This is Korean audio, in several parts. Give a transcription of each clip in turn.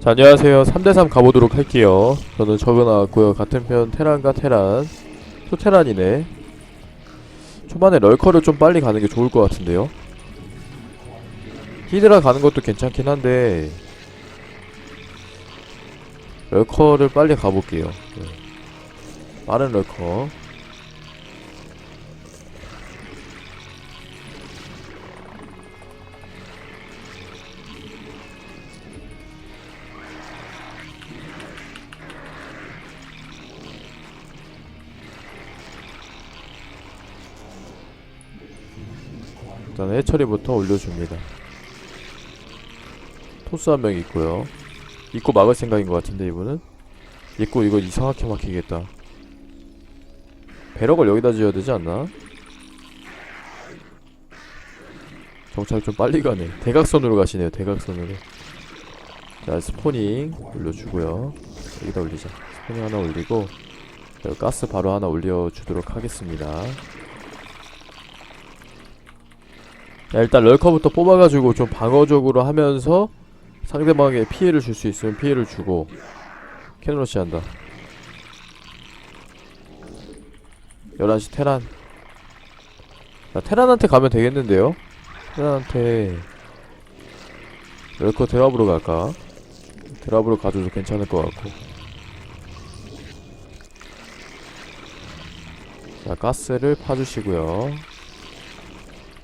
자, 안녕하세요. 3대3 가보도록 할게요. 저는 적어 나왔고요. 같은 편 테란과 테란. 또 테란이네. 초반에 럴커를 좀 빨리 가는 게 좋을 것 같은데요. 히드라 가는 것도 괜찮긴 한데 럴커를 빨리 가볼게요. 네. 빠른 럴커. 일단 해처리부터 올려줍니다. 토스 한 명 있고요. 입고 막을 생각인 것 같은데 이분은 입고 이거 이상하게 막히겠다. 배럭을 여기다 지어야 되지 않나? 정찰 좀 빨리 가네. 대각선으로 가시네요. 대각선으로. 자 스포닝 올려주고요. 여기다 올리자. 스포닝 하나 올리고 여기 가스 바로 하나 올려주도록 하겠습니다. 야, 일단 럴커부터 뽑아가지고 좀 방어적으로 하면서 상대방에게 피해를 줄 수 있으면 피해를 주고 캐논러시 한다 11시 테란 자, 테란한테 가면 되겠는데요? 테란한테 럴커 드랍으로 갈까? 드랍으로 가줘도 괜찮을 것 같고 자 가스를 파주시고요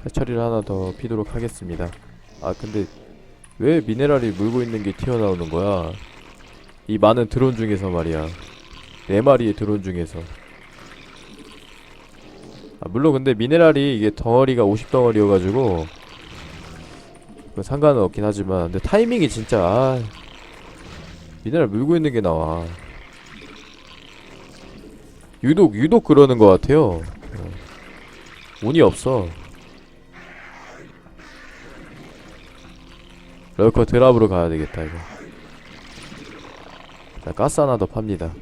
해처리를 하나 더 피도록 하겠습니다. 아 근데 왜 미네랄이 물고 있는 게 튀어나오는 거야? 이 많은 드론 중에서 말이야. 네 마리의 드론 중에서. 아 물론 근데 미네랄이 이게 덩어리가 50덩어리여가지고 그 상관은 없긴 하지만 근데 타이밍이 진짜 아, 미네랄 물고 있는 게 나와. 유독 유독 그러는 것 같아요. 어. 운이 없어. 럴커 드랍으로 가야 되겠다 이거. 자 가스 하나 더 팝니다.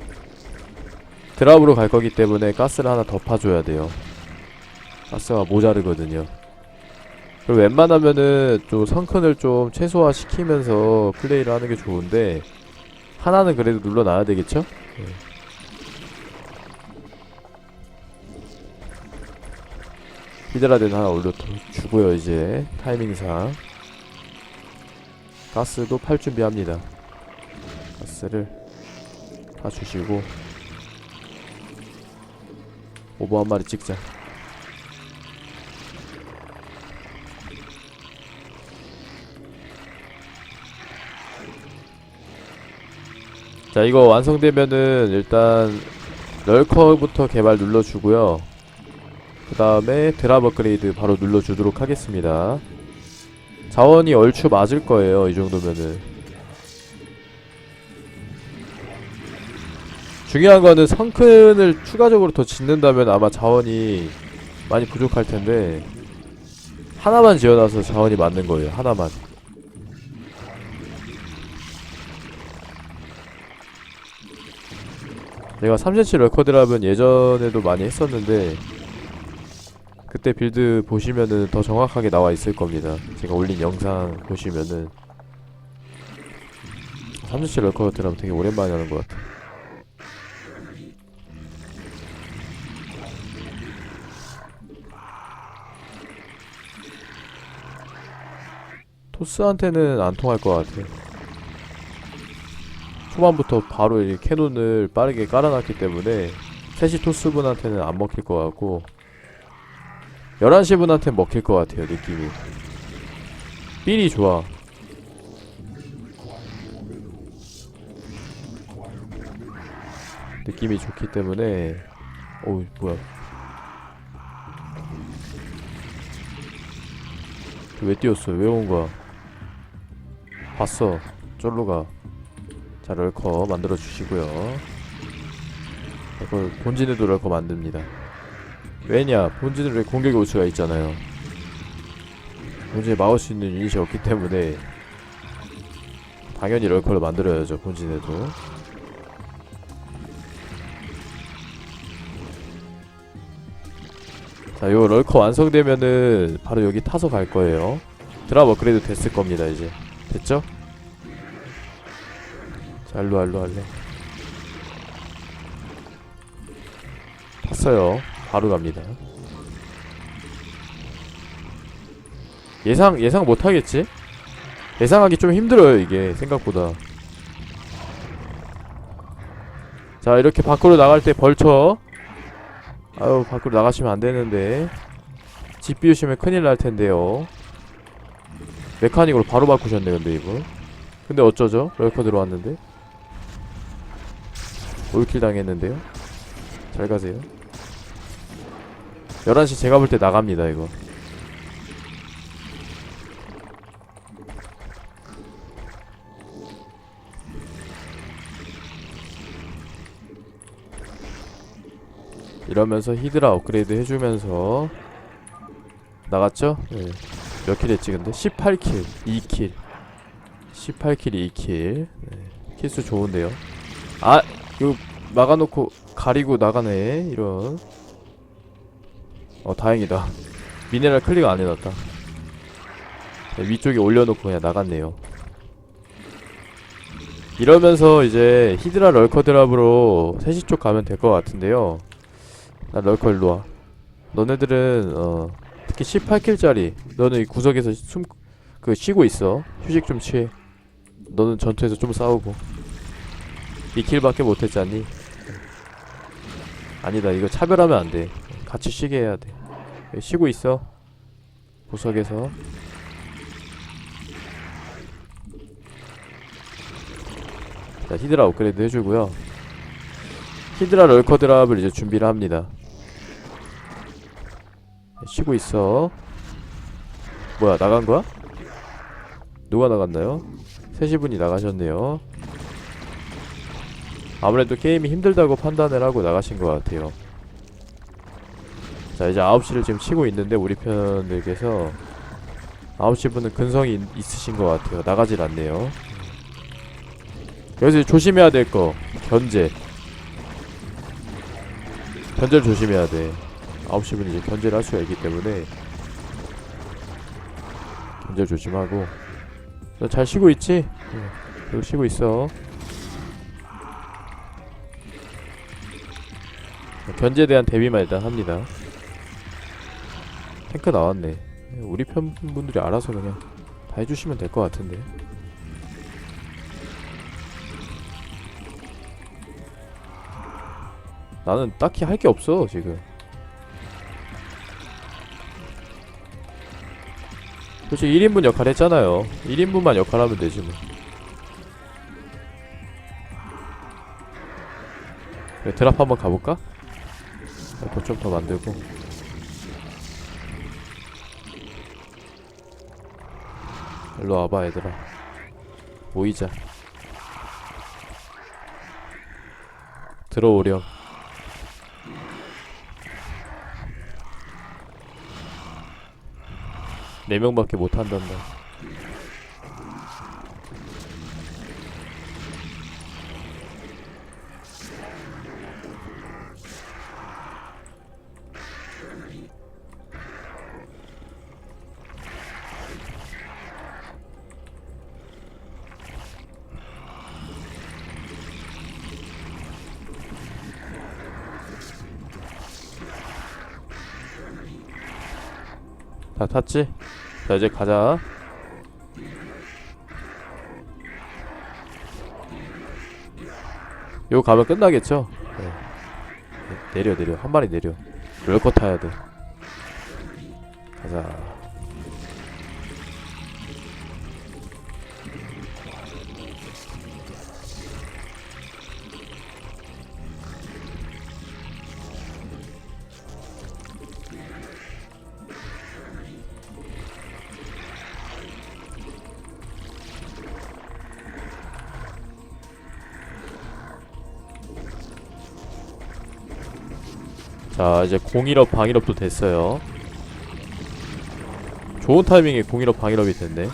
드랍으로 갈 거기 때문에 가스를 하나 더 파줘야 돼요. 가스가 모자르거든요. 그리고 웬만하면은 좀 성큰을 좀 최소화 시키면서 플레이를 하는 게 좋은데 하나는 그래도 눌러놔야 되겠죠? 네. 히드라덴 하나 올려주고요 이제. 타이밍상 가스도 팔 준비합니다. 가스를 다 주시고 오버 한 마리 찍자. 자 이거 완성되면은 일단 럴커부터 개발 눌러주고요. 그 다음에 드랍 업그레이드 바로 눌러주도록 하겠습니다. 자원이 얼추 맞을 거예요. 이 정도면은. 중요한 거는 성큰을 추가적으로 더 짓는다면 아마 자원이 많이 부족할 텐데 하나만 지어놔서 자원이 맞는 거예요. 하나만. 내가 3cm 레커드랍은 예전에도 많이 했었는데 그때 빌드 보시면은 더 정확하게 나와 있을 겁니다. 제가 올린 영상 보시면은 3주치 럴커 드라마 되게 오랜만에 하는 것 같아. 토스한테는 안 통할 것 같아. 초반부터 바로 이 캐논을 빠르게 깔아놨기 때문에 셋이 토스분한테는 안 먹힐 것 같고 11시 분한테 먹힐 것 같아요 느낌이. 삘이 좋아. 느낌이 좋기 때문에. 어우 뭐야. 왜 뛰었어 왜 온 거야? 봤어. 쫄로 가자 럴커 만들어 주시고요. 이걸 본진에도 럴커 만듭니다 왜냐? 본진은 왜 공격이 올 수가 있잖아요. 본진에 막을 수 있는 유닛이 없기 때문에 당연히 럴커를 만들어야죠 본진에도. 자 요 럴커 완성되면은 바로 여기 타서 갈 거예요. 드랍 업그레이드 됐을 겁니다 이제. 됐죠? 자 일로와 일로와 일로와. 탔어요 바로 갑니다. 예상 예상 못하겠지? 예상하기 좀 힘들어요 이게 생각보다. 자 이렇게 밖으로 나갈 때 벌쳐. 아유 밖으로 나가시면 안 되는데. 집 비우시면 큰일 날 텐데요. 메카닉으로 바로 바꾸셨네 근데 이거. 근데 어쩌죠? 럴커 들어왔는데. 올킬 당했는데요. 잘 가세요 11시 제가 볼 때 나갑니다 이거 이러면서 히드라 업그레이드 해주면서 나갔죠? 네. 몇킬 했지 근데? 18킬 2킬 18킬 2킬 네. 킬수 좋은데요 아 이거 막아놓고 가리고 나가네 이런 어 다행이다. 미네랄 클릭 안 해놨다. 네, 위쪽에 올려놓고 그냥 나갔네요. 이러면서 이제 히드라 럴커 드랍으로 3시 쪽 가면 될 것 같은데요. 나 럴커 일로와. 너네들은 어 특히 18킬짜리. 너는 이 구석에서 숨 그 쉬고 있어. 휴식 좀 취해. 너는 전투에서 좀 싸우고. 2킬밖에 못했잖니? 아니다. 이거 차별하면 안돼 같이 쉬게 해야 돼. 여기 쉬고 있어. 구석에서. 자 히드라 업그레이드 해주고요. 히드라 럴커 드랍을 이제 준비를 합니다. 쉬고 있어. 뭐야 나간 거야? 누가 나갔나요? 세시 분이 나가셨네요. 아무래도 게임이 힘들다고 판단을 하고 나가신 것 같아요 자 이제 9시를 지금 치고 있는데 우리 편들께서 9시 분은 근성이 있- 있으신 것 같아요. 나가질 않네요. 여기서 조심해야 될 거. 견제. 견제를 조심해야 돼. 9시 분이 이제 견제를 할 수가 있기 때문에 견제 조심하고. 너잘 쉬고 있지? 응. 그리고 쉬고 있어. 견제에 대한 대비만 일단 합니다 탱크 나왔네. 우리 편 분들이 알아서 그냥 다 해주시면 될 것 같은데. 나는 딱히 할 게 없어 지금. 솔직히 1인분 역할 했잖아요. 1인분만 역할 하면 되지 뭐. 그래, 드랍 한번 가볼까? 덧좀 더 만들고 일로 와봐 얘들아. 모이자. 들어오렴. 네 명밖에 못 한단다. 다 탔지? 자 이제 가자 요거 가면 끝나겠죠? 네. 내려 내려 한 마리 내려 럴거 타야 돼 가자 자 이제 공일업 방일업도 됐어요. 좋은 타이밍에 공일업 방일업이 됐네.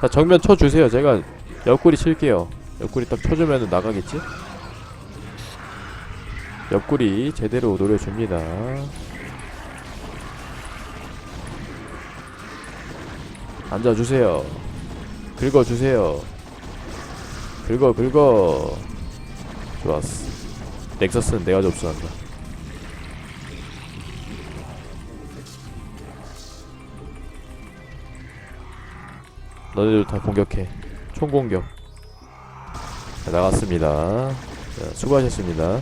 자 정면 쳐주세요. 제가 옆구리 칠게요. 옆구리 딱 쳐주면 나가겠지? 옆구리 제대로 노려줍니다. 앉아주세요. 긁어주세요. 긁어 긁어. 좋았어. 넥서스는 내가 접수한다 너네들 다 공격해. 총공격. 자, 나갔습니다. 자, 수고하셨습니다